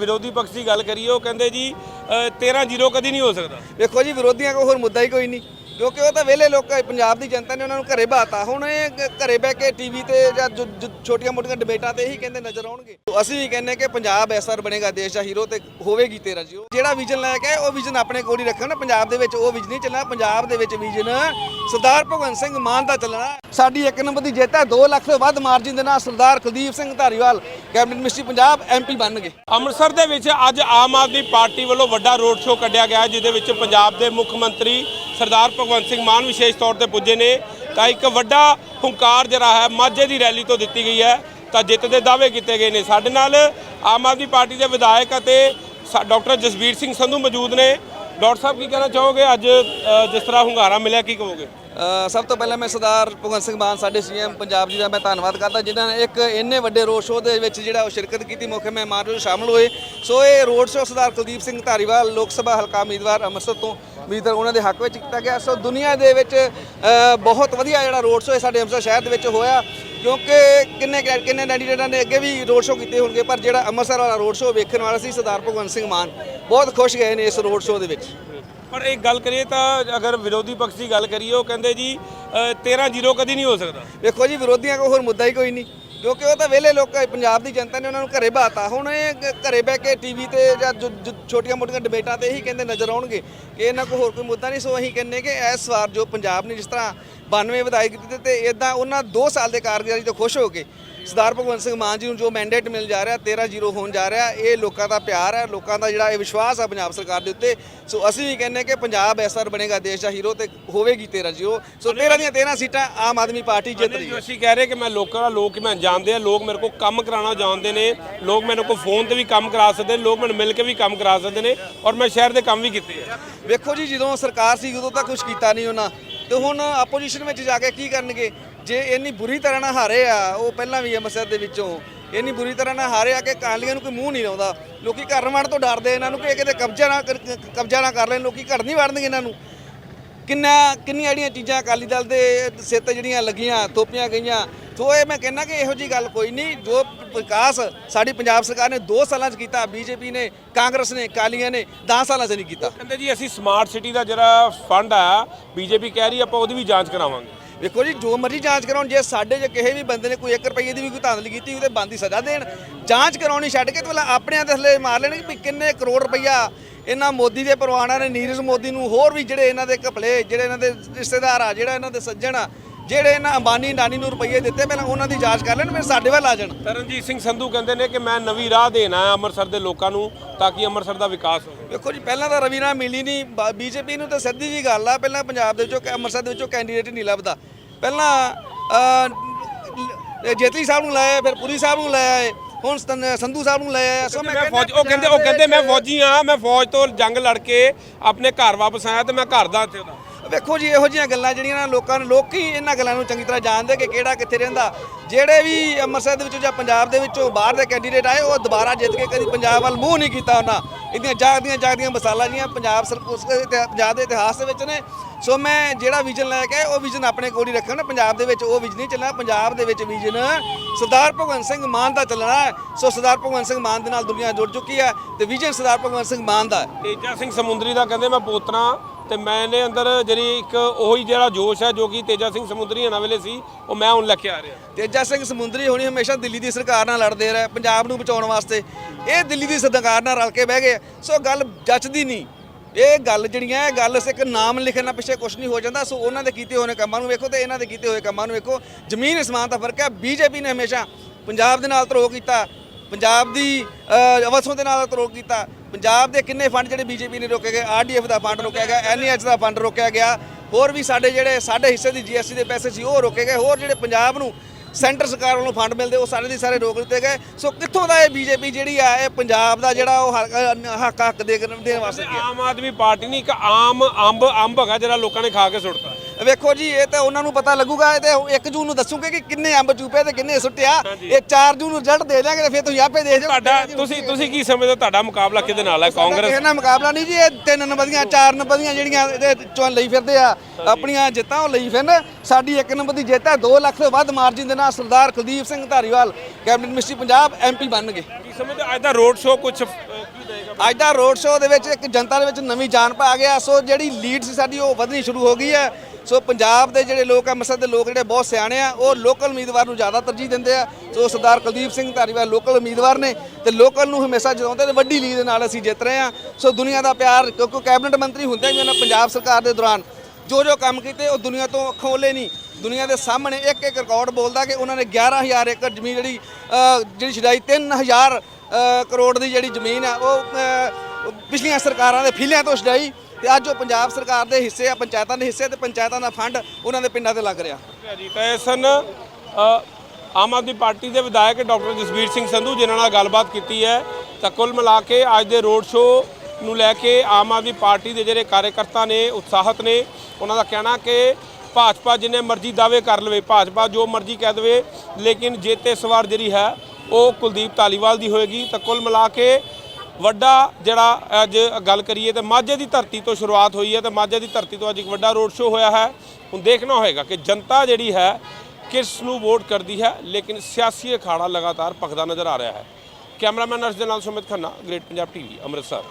ਵਿਰੋਧੀ ਪਕਸ਼ ਦੀ ਗੱਲ ਕਰੀਏ, ਉਹ ਕਹਿੰਦੇ ਜੀ 13-0 ਕਦੀ ਨਹੀਂ ਹੋ ਸਕਦਾ। ਵੇਖੋ ਜੀ, ਵਿਰੋਧੀਆਂ ਕੋਲ ਹੋਰ ਮੁੱਦਾ ਹੀ ਕੋਈ ਨਹੀਂ। ਕਿਉਂਕਿ ਉਹ ਤਾਂ ਵਿਹਲੇ ਲੋਕ ਪੰਜਾਬ ਦੀ ਜਨਤਾ ਨੇ ਉਹਨਾਂ ਨੂੰ ਘਰੇ ਬਾਤਾ ਹੁਣ ਇਹ ਘਰੇ ਬਹਿ ਕੇ ਟੀਵੀ ਤੇ ਜਾਂ ਛੋਟੀਆਂ ਮੋਟੀਆਂ ਡਿਬੇਟਾਂ ਤੇ ਇਹੀ ਕਹਿੰਦੇ ਨਜ਼ਰ ਆਉਣਗੇ। ਅਸੀਂ ਵੀ ਕਹਿੰਦੇ ਕਿ ਪੰਜਾਬ ਇਸ ਬਣੇਗਾ ਦੇਸ਼ ਦਾ ਹੀਰੋ ਤੇ ਹੋਵੇਗੀ ਤੇਰਾ ਜੀ ਜਿਹੜਾ ਵਿਜ਼ਨ ਲੈ ਕੇ ਉਹ ਵਿਜ਼ਨ ਆਪਣੇ ਕੋਲ ਹੀ ਰੱਖਣਾ ਪੰਜਾਬ ਦੇ ਵਿੱਚ ਉਹ ਵਿਜ਼ਨ ਨਹੀਂ ਚੱਲਣਾ। ਪੰਜਾਬ ਦੇ ਵਿੱਚ ਵਿਜ਼ਨ ਸਰਦਾਰ ਭਗਵੰਤ ਸਿੰਘ ਮਾਨ ਦਾ ਚੱਲਣਾ। ਸਾਡੀ ਇੱਕ ਨੰਬਰ ਦੀ ਜਿੱਤ ਹੈ। 2 ਲੱਖ ਤੋਂ ਵੱਧ ਮਾਰਜਨ ਦੇ ਨਾਲ Sardar Kuldeep Singh Dhariwal, cabinet ministry Punjab MP ਬਣਨਗੇ। ਅੰਮ੍ਰਿਤਸਰ ਦੇ ਵਿੱਚ ਅੱਜ ਆਮ ਆਦਮੀ ਪਾਰਟੀ ਵੱਲੋਂ ਵੱਡਾ ਰੋਡ ਸ਼ੋਅ ਕੱਢਿਆ ਗਿਆ ਜਿਹਦੇ ਵਿੱਚ ਪੰਜਾਬ ਦੇ ਮੁੱਖ ਮੰਤਰੀ ਸਰਦਾਰ ਭਗਵੰਤ ਸਿੰਘ ਮਾਨ ਵਿਸ਼ੇਸ਼ ਤੌਰ ਤੇ ਪੁੱਜੇ ਨੇ, ਤਾਂ ਇੱਕ ਵੱਡਾ ਹੁੰਕਾਰ ਜਿਹੜਾ ਹੈ ਮਾਝੇ ਦੀ ਰੈਲੀ ਤੋਂ ਦਿੱਤੀ ਗਈ ਹੈ। ਤਾਂ ਜਿੱਤ ਦੇ ਦਾਅਵੇ ਕੀਤੇ ਗਏ ਨੇ। ਸਾਡੇ ਨਾਲ ਆਮ ਆਦਮੀ ਪਾਰਟੀ ਦੇ ਵਿਧਾਇਕ ਅਤੇ ਸਾ- ਡਾਕਟਰ ਜਸਵੀਰ ਸਿੰਘ ਸੰਧੂ ਮੌਜੂਦ ਨੇ। ਡਾਕਟਰ ਸਾਹਿਬ, ਕੀ ਕਹਿਣਾ ਚਾਹੋਗੇ? ਅੱਜ ਜਿਸ ਤਰ੍ਹਾਂ ਹੁੰਗਾਰਾ ਮਿਲਿਆ, ਕੀ ਕਹੋਗੇ? ਸਭ ਤੋਂ ਪਹਿਲਾਂ ਮੈਂ ਸਰਦਾਰ ਭਗਵੰਤ ਸਿੰਘ ਮਾਨ, ਸਾਡੇ ਸੀਐਮ ਪੰਜਾਬ ਜੀ ਦਾ ਮੈਂ ਧੰਨਵਾਦ ਕਰਦਾ, ਜਿਨ੍ਹਾਂ ਨੇ ਇੱਕ ਇੰਨੇ ਵੱਡੇ ਰੋਡ ਸ਼ੋਅ ਦੇ ਵਿੱਚ ਜਿਹੜਾ ਉਹ ਸ਼ਿਰਕਤ ਕੀਤੀ ਮੁੱਖ ਮਹਿਮਾਨ ਵਜੋਂ ਸ਼ਾਮਲ ਹੋਏ। ਸੋ ਇਹ ਰੋਡ ਸ਼ੋਅ ਸਰਦਾਰ ਕੁਲਦੀਪ ਸਿੰਘ ਧਾਰੀਵਾਲ, ਲੋਕ ਸਭਾ ਹਲਕਾ ਉਮੀਦਵਾਰ ਅੰਮ੍ਰਿਤਸਰ ਤੋਂ ਉਮੀਦਵਾਰ ਉਹਨਾਂ ਦੇ ਹੱਕ ਵਿੱਚ ਕੀਤਾ ਗਿਆ। ਸੋ ਦੁਨੀਆ ਦੇ ਵਿੱਚ ਬਹੁਤ ਵਧੀਆ ਜਿਹੜਾ ਰੋਡ ਸ਼ੋਅ ਸਾਡੇ ਅੰਮ੍ਰਿਤਸਰ ਸ਼ਹਿਰ ਦੇ ਵਿੱਚ ਹੋਇਆ। ਕਿਉਂਕਿ ਕਿੰਨੇ ਕਿੰਨੇ ਕੈਂਡੀਡੇਟਾਂ ਨੇ ਅੱਗੇ ਵੀ ਰੋਡ ਸ਼ੋਅ ਕੀਤੇ ਹੋਣਗੇ ਪਰ ਜਿਹੜਾ ਅੰਮ੍ਰਿਤਸਰ ਵਾਲਾ ਰੋਡ ਸ਼ੋਅ ਵੇਖਣ ਵਾਲਾ ਸੀ ਸਰਦਾਰ ਭਗਵੰਤ ਸਿੰਘ ਮਾਨ ਬਹੁਤ ਖੁਸ਼ ਗਏ ਨੇ ਇਸ ਰੋਡ ਸ਼ੋਅ ਦੇ ਵਿੱਚ। ਪਰ ਇੱਕ ਗੱਲ ਕਰੀਏ ਤਾਂ ਅਗਰ ਵਿਰੋਧੀ ਪਕਸ਼ ਦੀ ਗੱਲ ਕਰੀਏ ਉਹ ਕਹਿੰਦੇ ਜੀ 13-0 ਕਦੀ ਨਹੀਂ ਹੋ ਸਕਦਾ। ਵੇਖੋ ਜੀ ਵਿਰੋਧੀਆਂ ਕੋਲ ਹੋਰ ਮੁੱਦਾ ਹੀ ਕੋਈ ਨਹੀਂ। ਕਿਉਂਕਿ ਉਹ ਤਾਂ ਵਿਹਲੇ ਲੋਕ, ਪੰਜਾਬ ਦੀ ਜਨਤਾ ਨੇ ਉਹਨਾਂ ਨੂੰ ਘਰੇ ਬਾਤਾ ਹੁਣ ਇਹ ਘਰੇ ਬਹਿ ਕੇ ਟੀਵੀ ਤੇ ਜਾਂ ਜੋ- ਜੋ ਛੋਟੀਆਂ ਮੋਟੀਆਂ ਡਿਬੇਟਾਂ ਤੇ ਇਹੀ ਕਹਿੰਦੇ ਨਜ਼ਰ ਆਉਣਗੇ ਕਿ ਇਹਨਾਂ ਕੋਲ ਹੋਰ ਕੋਈ ਮੁੱਦਾ ਨਹੀਂ। ਸੋ ਅਸੀਂ ਕਹਿੰਦੇ ਕਿ ਇਸ ਵਾਰ ਜੋ ਪੰਜਾਬ ਨੇ ਜਿਸ ਤਰ੍ਹਾਂ 92 ਵਿਧਾਇਕ ਦਿੱਤੇ ਤੇ ਇਦਾਂ ਉਹਨਾਂ 2 ਸਾਲ ਦੇ ਕਾਰਗੁਜ਼ਾਰੀ ਤੋਂ ਖੁਸ਼ ਹੋ ਕੇ ਸਰਦਾਰ ਭਗਵੰਤ ਸਿੰਘ ਮਾਨ ਜੀ ਨੂੰ ਜੋ ਮੈਂਡੇਟ ਮਿਲ ਜਾ ਰਿਹਾ 13-0 ਹੋਣ ਜਾ ਰਿਹਾ ਇਹ ਲੋਕਾਂ ਦਾ ਪਿਆਰ ਹੈ ਲੋਕਾਂ ਦਾ ਜਿਹੜਾ ਇਹ ਵਿਸ਼ਵਾਸ ਹੈ ਪੰਜਾਬ ਸਰਕਾਰ ਦੇ ਉੱਤੇ। ਸੋ ਅਸੀਂ ਵੀ ਕਹਿੰਦੇ ਕਿ ਪੰਜਾਬ ਇਸ ਵਾਰ ਬਣੇਗਾ ਦੇਸ਼ ਦਾ ਹੀਰੋ ਤੇ ਹੋਵੇਗੀ 13-0 ਸੋ 13 ਦੀਆਂ 13 ਸੀਟਾਂ ਆਮ ਆਦਮੀ ਪਾਰਟੀ ਜਿੱਤ ਰਹੀ ਹੈ। ਜੋਸ਼ੀ ਕਹਿ ਰਹੇ ਕਿ ਮੈਂ ਲੋਕਾਂ ਦਾ ਲੋਕ ਮੈਂ ਜਾਣਦੇ ਆ ਲੋਕ ਮੇਰੇ ਕੋਲ ਕੰਮ ਕਰਾਉਣਾ ਜਾਣਦੇ ਨੇ ਲੋਕ ਮੈਨੂੰ ਕੋਲ ਫੋਨ ਤੇ ਵੀ ਕੰਮ ਕਰਾ ਸਕਦੇ ਨੇ ਲੋਕ ਮੈਨੂੰ ਮਿਲ ਕੇ ਵੀ ਕੰਮ ਕਰਾ ਸਕਦੇ ਨੇ ਔਰ ਮੈਂ ਸ਼ਹਿਰ ਦੇ ਕੰਮ ਵੀ ਕੀਤੇ ਆ। ਵੇਖੋ ਜੀ ਜਦੋਂ ਸਰਕਾਰ ਸੀ ਉਦੋਂ ਤਾਂ ਕੁਝ ਕੀਤਾ ਨਹੀਂ ਉਹਨਾਂ। ਤੇ ਹੁਣ ਆਪੋਜੀਸ਼ਨ ਵਿੱਚ ਜਾ ਕੇ ਕੀ ਕਰਨਗੇ? ਜੇ ਇੰਨੀ ਬੁਰੀ ਤਰ੍ਹਾਂ ਨਾਲ ਹਾਰੇ ਆ, ਉਹ ਪਹਿਲਾਂ ਵੀ ਅੰਮ੍ਰਿਤਸਰ ਦੇ ਵਿੱਚੋਂ, ਇੰਨੀ ਬੁਰੀ ਤਰ੍ਹਾਂ ਨਾਲ ਹਾਰੇ ਆ ਕਿ ਕਾਲੀਆਂ ਨੂੰ ਕੋਈ ਮੂੰਹ ਨਹੀਂ ਲਾਉਂਦਾ। ਲੋਕੀ ਘਰ ਵੜਨ ਤੋਂ ਡਰਦੇ ਇਹਨਾਂ ਨੂੰ ਕਿ ਕਿਤੇ ਕਬਜ਼ਾ ਨਾ ਕਰ- ਕਬਜ਼ਾ ਨਾ ਕਰ ਲੈਣ, ਲੋਕੀ ਘਰ ਨਹੀਂ ਵੜਨਗੇ ਇਹਨਾਂ ਨੂੰ। ਕਿੰਨਾ, ਕਿੰਨੀਆਂ ਜਿਹੜੀਆਂ ਚੀਜ਼ਾਂ ਅਕਾਲੀ ਦਲ ਦੇ ਸਿਰ ਤੇ ਜਿਹੜੀਆਂ ਲੱਗੀਆਂ, ਥੋਪੀਆਂ ਗਈਆਂ, ਸੋ ਇਹ ਮੈਂ ਕਹਿੰਦਾ ਕਿ ਇਹੋ ਜੀ ਗੱਲ ਕੋਈ ਨਹੀਂ, ਜੋ ਵਿਕਾਸ ਸਾਡੀ ਪੰਜਾਬ ਸਰਕਾਰ ਨੇ 2 ਸਾਲਾਂ 'ਚ ਕੀਤਾ, ਬੀਜੇਪੀ ਨੇ, ਕਾਂਗਰਸ ਨੇ, ਕਾਲੀਆਂ ਨੇ 10 ਸਾਲਾਂ 'ਚ ਨਹੀਂ ਕੀਤਾ। ਕਹਿੰਦੇ ਜੀ ਅਸੀਂ ਸਮਾਰਟ ਸਿਟੀ ਦਾ ਜਿਹੜਾ ਫੰਡ ਆ, ਬੀਜੇਪੀ ਕਹਿ ਰਹੀ ਆਪਾਂ ਉਹਦੀ ਵੀ ਜਾਂਚ ਕਰਾਵਾਂਗੇ। ਵੇਖੋ ਜੀ, ਜੋ ਮਰਜ਼ੀ ਜਾਂਚ ਕਰਾਉਣ, ਜੇ ਸਾਡੇ ਜੇ ਕਿਸੇ ਵੀ ਬੰਦੇ ਨੇ ਕੋਈ 1 ਰੁਪਏ ਦੀ ਵੀ ਕੋਈ ਧਾਂਦਲੀ ਕੀਤੀ ਉਹਦੇ ਬੰਦੀ ਸਜ਼ਾ ਦੇਣ। ਜਾਂਚ ਕਰਾਉਣੀ ਛੱਡ ਕੇ ਤੇ ਪਹਿਲਾਂ ਆਪਣਿਆਂ ਦੇ ਥੱਲੇ ਮਾਰ ਲੈਣ ਵੀ ਕਿੰਨੇ ਕਰੋੜ ਰੁਪਈਆ ਇਹਨਾਂ ਮੋਦੀ ਦੇ ਪਰਵਾਨਾ ਨੇ, ਨੀਰਜ ਮੋਦੀ ਨੂੰ ਹੋਰ ਵੀ ਜਿਹੜੇ ਇਹਨਾਂ ਦੇ ਘਪਲੇ, ਜਿਹੜੇ ਇਹਨਾਂ ਦੇ ਰਿਸ਼ਤੇਦਾਰ ਆ, ਜਿਹੜਾ ਇਹਨਾਂ ਦੇ ਸੱਜਣ ਆ ਜਿਹੜੇ ਇਹਨਾਂ ਅੰਬਾਨੀ ਨਾਨੀ ਨੂੰ ਰੁਪਈਏ ਦਿੱਤੇ ਪਹਿਲਾਂ ਉਹਨਾਂ ਦੀ ਜਾਂਚ ਕਰ ਲੈਣ ਫਿਰ ਸਾਡੇ ਵੱਲ ਆ ਜਾਣ। ਤਰਨਜੀਤ ਸਿੰਘ ਸੰਧੂ ਕਹਿੰਦੇ ਨੇ ਕਿ ਮੈਂ ਨਵੀਂ ਰਾਹ ਦੇਣਾ ਹੈ ਅੰਮ੍ਰਿਤਸਰ ਦੇ ਲੋਕਾਂ ਨੂੰ ਤਾਂ ਕਿ ਅੰਮ੍ਰਿਤਸਰ ਦਾ ਵਿਕਾਸ ਹੋਵੇ। ਵੇਖੋ ਜੀ ਪਹਿਲਾਂ ਤਾਂ ਰਵੀਨਾ ਮਿਲੀ ਨਹੀਂ ਬੀਜੇਪੀ ਨੂੰ ਤਾਂ ਸਿੱਧੀ ਜੀ ਗੱਲ ਆ ਪਹਿਲਾਂ ਪੰਜਾਬ ਦੇ ਵਿੱਚੋਂ ਅੰਮ੍ਰਿਤਸਰ ਦੇ ਵਿੱਚੋਂ ਕੈਂਡੀਡੇਟ ਹੀ ਨਹੀਂ ਲੱਭਦਾ। ਪਹਿਲਾਂ ਜੇਤਲੀ ਸਾਹਿਬ ਨੂੰ ਲਾਇਆ ਫਿਰ ਪੁਰੀ ਸਾਹਿਬ ਨੂੰ ਲਾਇਆ ਹੁਣ ਸੰਧ- ਸਾਹਿਬ ਨੂੰ ਲਾਇਆ ਹੈ। ਸੋ ਮੈਂ ਫੌਜ ਉਹ ਕਹਿੰਦੇ ਉਹ ਕਹਿੰਦੇ ਮੈਂ ਫੌਜੀ ਆ ਮੈਂ ਫੌਜ ਤੋਂ ਜੰਗ ਲੜ ਕੇ ਆਪਣੇ ਘਰ ਵਾਪਸ ਆਇਆ ਤੇ ਮੈਂ ਘਰ ਦਾ ਇੱਥੇ ਉਹਦਾ ਵੇਖੋ ਜੀ, ਇਹੋ ਜਿਹੀਆਂ ਗੱਲਾਂ ਜਿਹੜੀਆਂ ਨਾ ਲੋਕਾਂ ਨੂੰ ਲੋਕੀ ਇਹਨਾਂ ਗੱਲਾਂ ਨੂੰ ਚੰਗੀ ਤਰ੍ਹਾਂ ਜਾਣਦੇ ਕਿ ਕਿਹੜਾ ਕਿੱਥੇ ਰਹਿੰਦਾ। ਜਿਹੜੇ ਵੀ ਅੰਮ੍ਰਿਤਸਰ ਦੇ ਵਿੱਚੋਂ ਜਾਂ ਪੰਜਾਬ ਦੇ ਵਿੱਚੋਂ ਬਾਹਰ ਦੇ ਕੈਂਡੀਡੇਟ ਆਏ, ਉਹ ਦੁਬਾਰਾ ਜਿੱਤ ਕੇ ਕਦੀ ਪੰਜਾਬ ਵੱਲ ਮੂੰਹ ਨਹੀਂ ਕੀਤਾ ਉਹਨਾਂ। ਇਹਦੀਆਂ ਜਾਗਦੀਆਂ ਜਾਗਦੀਆਂ ਮਸਾਲਾ ਜੀਆਂ ਪੰਜਾਬ ਸਰ- ਪੰਜਾਬ ਦੇ ਇਤਿਹਾਸ ਦੇ ਵਿੱਚ ਨੇ। ਸੋ ਮੈਂ ਜਿਹੜਾ ਵਿਜ਼ਨ ਲੈ ਕੇ ਉਹ ਵਿਜ਼ਨ ਆਪਣੇ ਕੋਲ ਹੀ ਰੱਖਣਾ ਪੰਜਾਬ ਦੇ ਵਿੱਚ ਉਹ ਵਿਜ਼ਨ ਨਹੀਂ ਚੱਲਣਾ। ਪੰਜਾਬ ਦੇ ਵਿੱਚ ਵਿਜ਼ਨ ਸਰਦਾਰ ਭਗਵੰਤ ਸਿੰਘ ਮਾਨ ਦਾ ਚੱਲਣਾ ਸੋ ਸਰਦਾਰ ਭਗਵੰਤ ਸਿੰਘ ਮਾਨ ਦੇ ਨਾਲ ਦੁਨੀਆ ਜੁੜ ਚੁੱਕੀ ਹੈ ਤੇ ਵਿਜ਼ਨ ਸਰਦਾਰ ਭਗਵੰਤ ਸਿੰਘ ਮਾਨ ਦਾ ਤੇਜਾ ਸਿੰਘ ਸਮੁੰਦਰੀ ਦਾ ਕਹਿੰਦੇ, ਮੈਂ ਪੋਤਰਾ ਤੇ ਮੈਨੇ ਅੰਦਰ ਜਿਹੜੀ ਇੱਕ ਉਹੀ ਜਿਹੜਾ ਜੋਸ਼ ਹੈ ਜੋ ਕਿ ਤੇਜਾ ਸਿੰਘ ਸਮੁੰਦਰੀ ਹਨਾ ਵੇਲੇ ਸੀ ਉਹ ਮੈਂ ਹੁਣ ਲੈ ਕੇ ਆ ਰਿਹਾ। ਤੇਜਾ ਸਿੰਘ ਸਮੁੰਦਰੀ ਹੋਣੀ ਹਮੇਸ਼ਾ ਦਿੱਲੀ ਦੀ ਸਰਕਾਰ ਨਾਲ ਲੜਦੇ ਰਹੇ ਪੰਜਾਬ ਨੂੰ ਬਚਾਉਣ ਵਾਸਤੇ। ਇਹ ਦਿੱਲੀ ਦੀ ਸਰਕਾਰ ਨਾਲ ਰਲ ਕੇ ਬਹਿ ਗਏ। ਸੋ ਗੱਲ ਜੱਚਦੀ ਨਹੀਂ। ਇਹ ਗੱਲ ਜਿਹੜੀਆਂ ਇਹ ਗੱਲ ਸਿੱਖ ਨਾਮ ਲਿਖਣ ਨਾਲ ਪਿੱਛੇ ਕੁਝ ਨਹੀਂ ਹੋ ਜਾਂਦਾ। ਸੋ ਉਹਨਾਂ ਦੇ ਕੀਤੇ ਹੋਏ ਕੰਮਾਂ ਨੂੰ ਵੇਖੋ ਤੇ ਇਹਨਾਂ ਦੇ ਕੀਤੇ ਹੋਏ ਕੰਮਾਂ ਨੂੰ ਵੇਖੋ। ਜ਼ਮੀਨ ਅਸਮਾਨ ਦਾ ਫ਼ਰਕ ਹੈ। ਬੀਜੇਪੀ ਨੇ ਹਮੇਸ਼ਾ ਪੰਜਾਬ ਦੇ ਨਾਲ ਧਰੋਹ ਕੀਤਾ। ਪੰਜਾਬ ਦੀ ਅ, ਦੇ ਨਾਲ ਧਰੋਹ ਕੀਤਾ। ਪੰਜਾਬ ਦੇ ਕਿੰਨੇ ਫੰਡ ਜਿਹੜੇ ਬੀਜੇਪੀ ਨੇ ਰੋਕੇ ਗਏ? ਆਰਡੀਐਫ ਦਾ ਫੰਡ ਰੋਕਿਆ ਗਿਆ ਐਨਈਐਚ ਦਾ ਫੰਡ ਰੋਕਿਆ ਗਿਆ। ਹੋਰ ਵੀ ਸਾਡੇ ਜਿਹੜੇ ਸਾਡੇ ਹਿੱਸੇ ਦੀ ਜੀਐਸਟੀ ਦੇ ਪੈਸੇ ਸੀ ਉਹ ਰੋਕੇ ਗਏ। ਹੋਰ ਜਿਹੜੇ ਪੰਜਾਬ ਨੂੰ ਸੈਂਟਰ ਸਰਕਾਰ ਵੱਲੋਂ ਫੰਡ ਮਿਲਦੇ ਉਹ ਸਾਰੇ ਦੇ ਸਾਰੇ ਰੋਕ ਦਿੱਤੇ ਗਏ। ਸੋ ਕਿੱਥੋਂ ਦਾ ਇਹ ਬੀਜੇਪੀ ਜਿਹੜੀ ਆ ਇਹ ਪੰਜਾਬ ਦਾ ਜਿਹੜਾ ਉਹ ਹੱਕ ਹੱਕ ਦੇ ਦੇਣ ਵਾਸਤੇ ਆਮ ਆਦਮੀ ਪਾਰਟੀ ਨਹੀਂ ਇੱਕ ਆਮ ਅੰਬ ਅੰਬ ਹੈਗਾ ਜਿਹੜਾ ਲੋਕਾਂ ਨੇ ਖਾ ਕੇ ਸੁੱਟਤਾ। ਵੇਖੋ ਜੀ ਇਹ ਤਾਂ ਉਹਨਾਂ ਨੂੰ ਪਤਾ ਲੱਗੂਗਾ ਇਹ ਤੇ 1 ਜੂਨ ਨੂੰ ਦੱਸੂਗੇ ਕਿ ਕਿੰਨੇ ਅੰਬ ਚੂਪੇ ਤੇ ਕਿੰਨੇ ਸੁੱਟਿਆ। ਇਹ 4 ਜੂਨ ਨੂੰ ਰਿਜ਼ਲਟ ਦੇ ਦਿਆਂਗੇ ਤੇ ਫਿਰ ਤੁਸੀਂ ਆਪੇ ਦੇਖ ਜਾਓ ਤੁਹਾਡਾ ਤੁਸੀਂ ਤੁਸੀਂ ਕੀ ਸਮਝਦੇ ਹੋ ਤੁਹਾਡਾ ਮੁਕਾਬਲਾ ਕਿਹਦੇ ਨਾਲ ਹੈ? ਕਾਂਗਰਸ ਇਹਨਾਂ ਮੁਕਾਬਲਾ ਨਹੀਂ ਜੀ ਇਹ ਤਿੰਨ ਨੰਬਰੀਆਂ ਚਾਰ ਨੰਬਰੀਆਂ ਜਿਹੜੀਆਂ ਇਹਦੇ ਚੋਂ ਲਈ ਫਿਰਦੇ ਆ ਆਪਣੀਆਂ ਜਿੱਤਾਂ ਉਹ ਲਈ ਫਿਰਨ। ਸਾਡੀ ਇੱਕ ਨੰਬਰ ਦੀ ਜਿੱਤ ਹੈ 2 ਲੱਖ ਤੋਂ ਵੱਧ ਮਾਰਜਿਨ ਦੇ ਨਾਲ Sardar Kuldeep Singh Dhariwal cabinet ministry Punjab MP ਬਣਨਗੇ ਸਮਝਦੇ ਅੱਜ ਦਾ ਰੋਡ ਸ਼ੋਅ ਕੁਝ ਕੀ ਦੇਗਾ ਅੱਜ ਦਾ ਰੋਡ ਸ਼ੋਅ ਦੇ ਵਿੱਚ ਇੱਕ ਜਨਤਾ ਦੇ ਵਿੱਚ ਨਵੀਂ ਜਾਨ ਪਾ ਗਿਆ। ਸੋ ਜਿਹੜੀ ਲੀਡ ਸੀ ਸਾਡੀ ਉਹ ਵਧਣੀ ਸ਼ੁਰੂ ਹੋ ਗਈ ਹੈ। ਸੋ ਪੰਜਾਬ ਦੇ ਜਿਹੜੇ ਲੋਕ ਆ ਅੰਮ੍ਰਿਤਸਰ ਦੇ ਲੋਕ ਜਿਹੜੇ ਬਹੁਤ ਸਿਆਣੇ ਆ ਉਹ ਲੋਕਲ ਉਮੀਦਵਾਰ ਨੂੰ ਜ਼ਿਆਦਾ ਤਰਜੀਹ ਦਿੰਦੇ ਆ। ਸੋ ਸਰਦਾਰ ਕੁਲਦੀਪ ਸਿੰਘ ਧਾਰੀਵਾਲ ਲੋਕਲ ਉਮੀਦਵਾਰ ਨੇ ਤੇ ਲੋਕਲ ਨੂੰ ਹਮੇਸ਼ਾ ਜਿਤਾਉਂਦੇ ਤੇ ਵੱਡੀ ਲੀਡ ਦੇ ਨਾਲ ਅਸੀਂ ਜਿੱਤ ਰਹੇ ਆ। ਸੋ ਦੁਨੀਆ ਦਾ ਪਿਆਰ ਕਿਉਂਕਿ ਕੈਬਨਿਟ ਮੰਤਰੀ ਹੁੰਦੇ ਹੀ ਉਹਨਾਂ ਪੰਜਾਬ ਸਰਕਾਰ ਦੇ ਦੌਰਾਨ। ਜੋ ਜੋ ਕੰਮ ਕੀਤੇ ਉਹ ਦੁਨੀਆ ਤੋਂ ਅੱਖੋਂ ਨਹੀਂ। ਦੁਨੀਆ ਦੇ ਸਾਹਮਣੇ ਇੱਕ ਇੱਕ ਰਿਕਾਰਡ ਬੋਲਦਾ ਕਿ ਉਹਨਾਂ ਨੇ 11000 ਏਕੜ ਜ਼ਮੀਨ ਜਿਹੜੀ ਜਿਹੜੀ ਛਡਾਈ 3000 ਅ, ਕਰੋੜ ਦੀ ਜਿਹੜੀ ਜ਼ਮੀਨ ਆ ਉਹ ਪਿਛਲੀਆਂ ਸਰਕਾਰਾਂ ਦੇ ਫਿਲਿਆਂ ਤੋਂ ਛਡਾਈ। ਤੇ ਅੱਜ ਉਹ ਪੰਜਾਬ ਸਰਕਾਰ ਦੇ ਹਿੱਸੇ ਆ, ਪੰਚਾਇਤਾਂ ਦੇ ਹਿੱਸੇ ਤੇ ਪੰਚਾਇਤਾਂ ਦਾ ਫੰਡ ਉਹਨਾਂ ਦੇ ਪਿੰਡਾਂ ਤੇ ਲੱਗ ਰਿਹਾ। ਜੀ, ਤਾਂ ਇਸ ਸਨ ਆਮ ਆਦਮੀ ਪਾਰਟੀ ਦੇ ਵਿਧਾਇਕ ਡਾਕਟਰ ਜਸਵੀਰ ਸਿੰਘ ਸੰਧੂ, ਜਿਨ੍ਹਾਂ ਨਾਲ ਗੱਲਬਾਤ ਕੀਤੀ ਹੈ। ਤਾਂ ਕੁੱਲ ਮਿਲਾ ਕੇ ਅੱਜ ਦੇ ਰੋਡ ਸ਼ੋਅ ਨੂੰ ਲੈ ਕੇ ਆਮ ਆਦਮੀ ਪਾਰਟੀ ਦੇ ਜਿਹੜੇ ਕਾਰਜਕਰਤਾ ਨੇ, ਉਤਸ਼ਾਹਤ ਨੇ, ਉਹਨਾਂ ਦਾ ਕਹਿਣਾ ਕਿ ਭਾਜਪਾ ਜਿੰਨੇ ਮਰਜ਼ੀ ਦਾਅਵੇ ਕਰ ਲਵੇ, ਭਾਜਪਾ ਜੋ ਮਰਜ਼ੀ ਕਹਿ ਦੇਵੇ, ਲੇਕਿਨ ਜਿੱਤ ਇਸ ਵਾਰ ਜਿਹੜੀ ਹੈ, ਉਹ ਕੁਲਦੀਪ ਧਾਲੀਵਾਲ ਦੀ ਹੋਏਗੀ। ਤਾਂ ਕੁੱਲ ਮਿਲਾ ਕੇ ਵੱਡਾ ਜਿਹੜਾ ਅੱਜ ਗੱਲ ਕਰੀਏ ਤੇ ਮਾਝੇ ਦੀ ਧਰਤੀ ਤੋਂ ਸ਼ੁਰੂਆਤ ਹੋਈ ਹੈ ਤੇ ਮਾਝੇ ਦੀ ਧਰਤੀ ਤੋਂ ਅੱਜ ਇੱਕ ਵੱਡਾ ਰੋਡ ਸ਼ੋਅ ਹੋਇਆ ਹੈ। ਹੁਣ ਦੇਖਣਾ ਹੋਏਗਾ ਕਿ ਜਨਤਾ ਜਿਹੜੀ ਹੈ ਕਿਸ ਨੂੰ ਵੋਟ ਕਰਦੀ ਹੈ, ਲੇਕਿਨ ਸਿਆਸੀ ਅਖਾੜਾ ਲਗਾਤਾਰ ਭਖਦਾ ਨਜ਼ਰ ਆ ਰਿਹਾ ਹੈ। ਕੈਮਰਾਮੈਨ ਅਰਸ਼ ਦੇ ਨਾਲ ਸੁਮਿਤ ਖੰਨਾ, ਗ੍ਰੇਟ ਪੰਜਾਬ ਟੀਵੀ, ਅੰਮ੍ਰਿਤਸਰ।